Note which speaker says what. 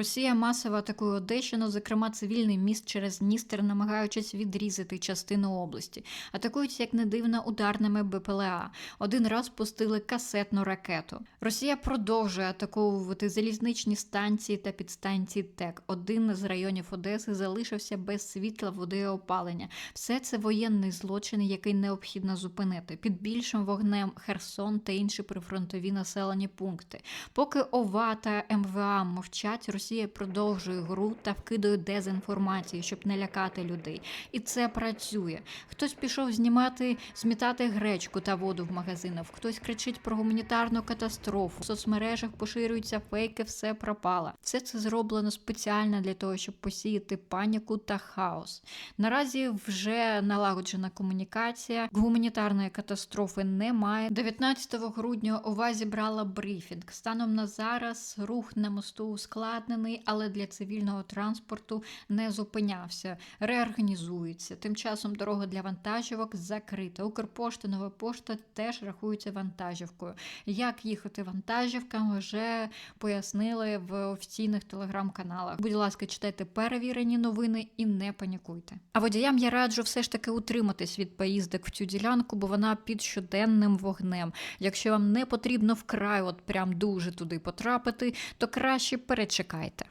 Speaker 1: Росія масово атакує Одещину, зокрема цивільний міст через Дністер, намагаючись відрізати частину області. Атакують, як не дивно, ударними БПЛА. Один раз пустили касетну ракету. Росія продовжує атаковувати залізничні станції та підстанції ТЕК. Один з районів Одеси залишився без світла, води і опалення. Все це воєнний злочин, який необхідно зупинити. Під більшим вогнем Херсон та інші прифронтові населені пункти. Поки ОВА та МВА мовчать, Росія продовжує гру та вкидає дезінформацію, щоб не лякати людей. І це працює. Хтось пішов знімати, змітати гречку та воду в магазинах, хтось кричить про гуманітарну катастрофу. В соцмережах поширюються фейки, все пропало. Все це зроблено спеціально для того, щоб посіяти паніку та хаос. Наразі вже налагоджена комунікація. Гуманітарної катастрофи немає. 19 грудня ОВА зібрала брифінг. Станом на зараз рух на мосту ускладнений, але для цивільного транспорту не зупинявся, реорганізується. Тим часом дорога для вантажівок закрита. Укрпошта, нова пошта теж рахується вантажівкою. Як їхати вантажівкам, вже пояснили в офіційних телеграм-каналах. Будь ласка, читайте перевірені новини і не панікуйте. А водіям я раджу все ж таки утриматись від поїздок в цю ділянку, бо вона під щоденним вогнем. Якщо вам не потрібно вкрай, от прям дуже туди потрапити, то краще перечекайте. чекайте.